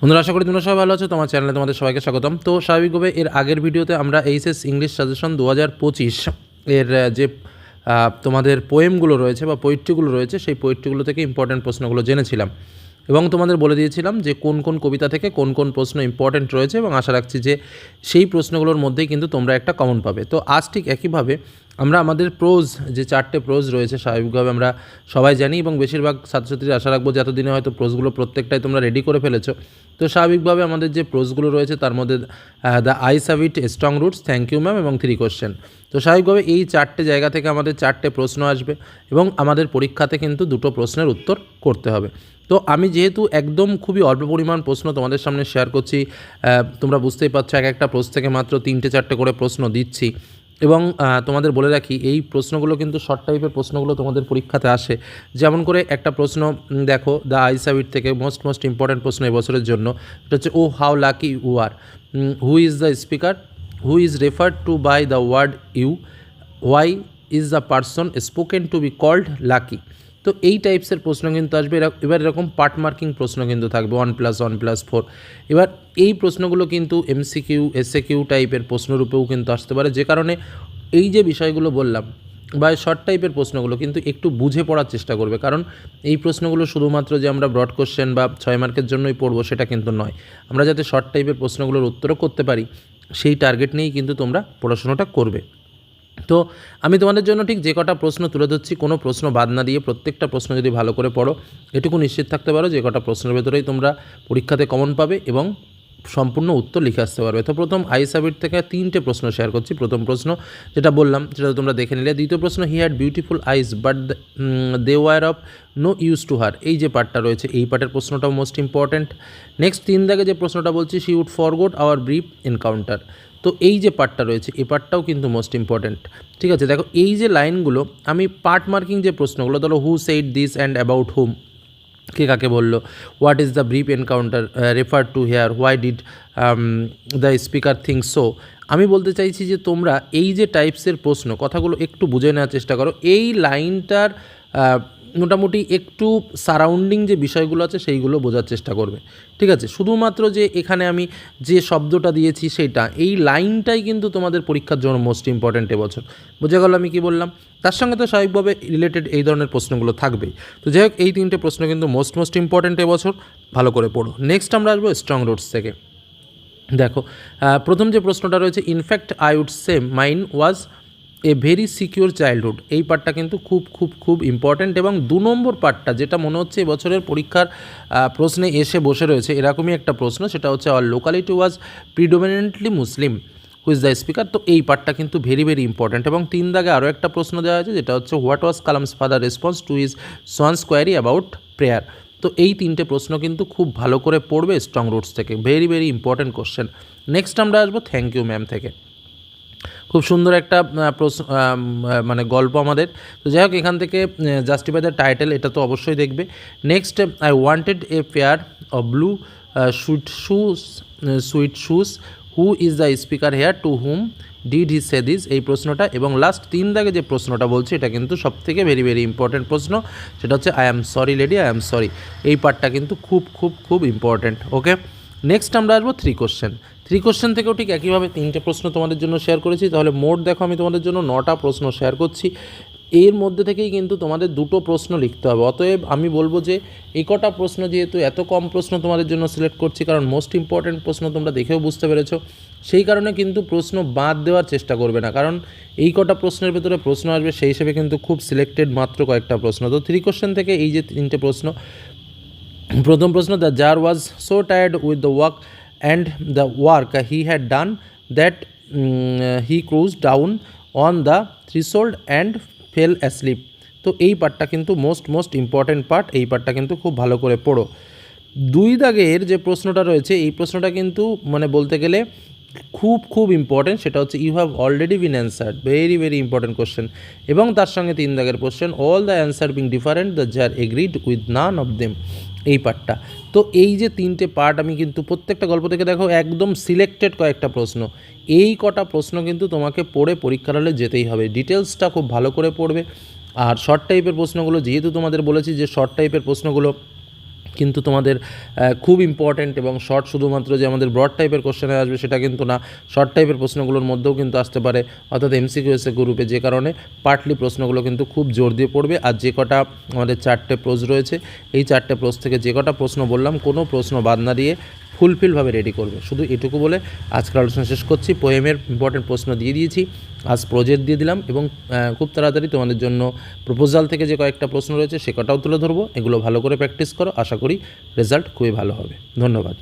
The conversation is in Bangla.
বন্ধুরা, আশা করি তোমরা সবাই ভালো আছো। তোমার চ্যানেলে তোমাদের সবাইকে স্বাগতম। তো স্বাভাবিকভাবে এর আগের ভিডিওতে আমরা এইচএস ইংলিশ সাজেশন দু হাজার পঁচিশ এর যে তোমাদের পোয়েমগুলো রয়েছে বা পোয়েট্রিগুলো রয়েছে, সেই পোয়েট্রিগুলো থেকে ইম্পর্ট্যান্ট প্রশ্নগুলো জেনেছিলাম। এবং তোমাদের বলে দিয়েছিলাম যে, কোন কোন কবিতা থেকে কোন কোন প্রশ্ন ইম্পর্ট্যান্ট রয়েছে এবং আশা রাখছি যে, সেই প্রশ্নগুলোর মধ্যেই কিন্তু তোমরা একটা কমন পাবে। তো আজ ঠিক একইভাবে আমরা আমাদের প্রোজ যে চারটে প্রোজ রয়েছে স্বাভাবিকভাবে আমরা সবাই জানি এবং বেশিরভাগ ছাত্রছাত্রীরা আশা রাখব যে এতদিনে হয়তো প্রোজগুলো প্রত্যেকটাই তোমরা রেডি করে ফেলেছো। তো স্বাভাবিকভাবে আমাদের যে প্রোজগুলো রয়েছে তার মধ্যে the eye it strong roots thank you ma'am এবং থ্রি কোশ্চেন তো স্বাভাবিকভাবে এই চারটে জায়গা থেকে আমাদের চারটে প্রশ্ন আসবে এবং আমাদের পরীক্ষাতে কিন্তু দুটো প্রশ্নের উত্তর করতে হবে। তো আমি যেহেতু একদম খুবই অল্প পরিমাণ প্রশ্ন তোমাদের সামনে শেয়ার করছি তোমরা বুঝতেই পারছ এক একটা প্রশ্ন থেকে মাত্র তিনটে চারটে করে প্রশ্ন দিচ্ছি। এবং তোমাদের বলে রাখি, এই প্রশ্নগুলো কিন্তু শর্ট টাইপের প্রশ্নগুলো তোমাদের পরীক্ষাতে আসে। যেমন করে একটা প্রশ্ন দেখো দ্য আইসাবিট থেকে মোস্ট মোস্ট ইম্পর্ট্যান্ট প্রশ্ন এবছরের জন্য। এটা হচ্ছে ও how lucky you are who is the speaker who is referred to by the word you why is the person spoken to be called lucky তো এই টাইপসের প্রশ্ন কিন্তু আসবে। এবার এরকম পার্ট মার্কিং প্রশ্ন কিন্তু থাকবে one plus one plus four এবার এই প্রশ্নগুলো কিন্তু এমসিকিউ এসএ কিউ টাইপের প্রশ্নরূপেও কিন্তু আসতে পারে। যে কারণে এই যে বিষয়গুলো বললাম, বা শর্ট টাইপের প্রশ্নগুলো কিন্তু একটু বুঝে পড়ার চেষ্টা করবে। কারণ এই প্রশ্নগুলো শুধুমাত্র যে আমরা ব্রড কোশ্চেন বা ছয় মার্কের জন্যই পড়ব, সেটা কিন্তু নয়। আমরা যাতে শর্ট টাইপের প্রশ্নগুলোর উত্তরও করতে পারি, সেই টার্গেট নিয়েই কিন্তু তোমরা পড়াশোনাটা করবে। তো আমি তোমাদের জন্য ঠিক যে কটা প্রশ্ন তুলে ধরছি, কোনো প্রশ্ন বাদ না দিয়ে প্রত্যেকটা প্রশ্ন যদি ভালো করে পড়ো, এটুকু নিশ্চিত থাকতে পারো যে কটা প্রশ্নের ভেতরেই তোমরা পরীক্ষাতে কমন পাবে এবং সম্পূর্ণ উত্তর লিখে আসতে পারবে। তো প্রথম আইসাবিট থেকে তিনটে প্রশ্ন শেয়ার করছি। প্রথম প্রশ্ন যেটা বললাম, সেটা তোমরা দেখে নিলে। দ্বিতীয় প্রশ্ন he had beautiful eyes but they were of no use to her এই যে পার্টটা রয়েছে, এই পার্টের প্রশ্নটাও মোস্ট ইম্পর্ট্যান্ট নেক্সট তিন দাগে যে প্রশ্নটা বলছি she would forget our brief encounter তো এই যে পার্টটা রয়েছে, এই পার্টটাও কিন্তু মোস্ট ইম্পর্ট্যান্ট ঠিক আছে, দেখো এই যে লাইনগুলো, আমি পার্ট মার্কিং যে প্রশ্নগুলো, ধরো who said this and about whom কে কাকে বলল what is the brief encounter refer to here why did the speaker think so আমি বলতে চাইছি যে তোমরা এই যে টাইপসের প্রশ্ন, কথাগুলো একটু বুঝে নেওয়ার চেষ্টা করো। এই লাইনটার মোটামুটি একটু সারাউন্ডিং যে বিষয়গুলো আছে সেইগুলো বোঝার চেষ্টা করবে। ঠিক আছে? শুধুমাত্র যে এখানে আমি যে শব্দটা দিয়েছি সেটা, এই লাইনটাই কিন্তু তোমাদের পরীক্ষার জন্য মোস্ট ইম্পর্ট্যান্ট এবছর বোঝা গেল আমি কি বললাম? তার সঙ্গে তো স্বাভাবিকভাবে রিলেটেড এই ধরনের প্রশ্নগুলো থাকবেই। তো যাই হোক, এই তিনটে প্রশ্ন কিন্তু মোস্ট মোস্ট ইম্পর্ট্যান্ট এবছর ভালো করে পড়ো। নেক্সট আমরা আসব স্ট্রং রোডস থেকে। দেখো প্রথম যে প্রশ্নটা রয়েছে in fact I would say mine was a very secure childhood এই পার্টটা কিন্তু খুব খুব খুব ইম্পর্ট্যান্ট এবং দু নম্বর পার্টটা যেটা মনে হচ্ছে এবছরের পরীক্ষার প্রশ্নে এসে বসে রয়েছে, এরকমই একটা প্রশ্ন, সেটা হচ্ছে our locality was predominantly Muslim who's the speaker তো এই পার্টটা কিন্তু ভেরি ভেরি ইম্পর্ট্যান্ট এবং তিন দাগে আরও একটা প্রশ্ন দেওয়া হয়েছে, যেটা হচ্ছে what was Kalam's father response to his son's query about prayer তো এই তিনটে প্রশ্ন কিন্তু খুব ভালো করে পড়বে স্ট্রং রুটস থেকে very very important question next আমরা আসব থ্যাংক ইউ ম্যাম থেকে। খুব সুন্দর একটা প্রশ্ন মানে গল্প আমাদের। তো যাই হোক, এখান থেকে জাস্টিফাই দ্য টাইটেল এটা তো অবশ্যই দেখবে। Next I wanted a pair of blue suede shoes suede shoes who is the speaker here to whom did he say this এই প্রশ্নটা। এবং লাস্ট তিন দাগে যে প্রশ্নটা বলছি, এটা কিন্তু সব থেকে ভেরি ভেরি ইম্পর্ট্যান্ট প্রশ্ন। সেটা হচ্ছে I am sorry lady I am sorry এই পার্টটা কিন্তু খুব খুব খুব ইম্পর্ট্যান্ট ওকে নেক্সট আমরা আসব থ্রি কোশ্চেন থ্রি কোশ্চেন থেকেও ঠিক একইভাবে তিনটে প্রশ্ন তোমাদের জন্য শেয়ার করেছি। তাহলে মোট দেখো আমি তোমাদের জন্য নটা প্রশ্ন শেয়ার করছি। এর মধ্যে থেকেই কিন্তু তোমাদের দুটো প্রশ্ন লিখতে হবে। অতএব আমি বলব যে এই কটা প্রশ্ন যেহেতু এত কম প্রশ্ন তোমাদের জন্য সিলেক্ট করছি, কারণ মোস্ট ইম্পর্ট্যান্ট প্রশ্ন তোমরা দেখেও বুঝতে পেরেছ, সেই কারণে কিন্তু প্রশ্ন বাদ দেওয়ার চেষ্টা করবে না। কারণ এই কটা প্রশ্নের ভেতরে প্রশ্ন আসবে, সেই হিসেবে কিন্তু খুব সিলেক্টেড মাত্র কয়েকটা প্রশ্ন। তো থ্রি কোশ্চেন থেকে এই যে তিনটে প্রশ্ন, প্রথম প্রশ্ন the jar was so tired with the work and the work he had done that he crouched down on the threshold and fell asleep তো এই পার্টটা কিন্তু মোস্ট মোস্ট ইম্পর্ট্যান্ট পার্ট এই পার্টটা কিন্তু খুব ভালো করে পড়ো। দুই দাগের যে প্রশ্নটা রয়েছে, এই প্রশ্নটা কিন্তু মানে বলতে গেলে খুব খুব ইম্পর্টেন্ট সেটা হচ্ছে you have already been answered very very important question এবং তার সঙ্গে তিন দাগের question all the answer being different the jar agreed with none of them এই পার্টটা। তো এই যে তিনটে পার্ট আমি কিন্তু প্রত্যেকটা গল্প থেকে দেখো একদম সিলেক্টেড কয়েকটা প্রশ্ন। এই কটা প্রশ্ন কিন্তু তোমাকে পড়ে পরীক্ষার হলে যেতেই হবে। ডিটেলসটা খুব ভালো করে পড়বে। আর শর্ট টাইপের প্রশ্নগুলো, যেহেতু তোমাদের বলেছি যে শর্ট টাইপের প্রশ্নগুলো কিন্তু তোমাদের খুব ইম্পর্ট্যান্ট এবং শর্ট শুধুমাত্র যে আমাদের ব্রড টাইপের কোশ্চেনে আসবে সেটা কিন্তু না। শর্ট টাইপের প্রশ্নগুলোর মধ্যেও কিন্তু আসতে পারে। অর্থাৎ এমসিকিউ এসে গ্রুপে যে কারণে পার্টলি প্রশ্নগুলো কিন্তু খুব জোর দিয়ে পড়বে। আর যে কটা আমাদের চারটে প্রোজ রয়েছে, এই চারটে প্রোজ থেকে যে কটা প্রশ্ন বললাম, কোনো প্রশ্ন বাদ না দিয়ে ফুলফিলভাবে রেডি করবে। শুধু এটুকু বলে আজকের আলোচনা শেষ করছি। পোয়েমের ইম্পর্টেন্ট প্রশ্ন দিয়ে দিয়েছি। আজ প্রজেক্ট দিয়ে দিলাম এবং খুব তাড়াতাড়ি তোমাদের জন্য প্রপোজাল থেকে যে কয়েকটা প্রশ্ন রয়েছে, সে কটাও তুলে ধরবো। এগুলো ভালো করে প্র্যাকটিস করো। আশা করি রেজাল্ট খুবই ভালো হবে। ধন্যবাদ।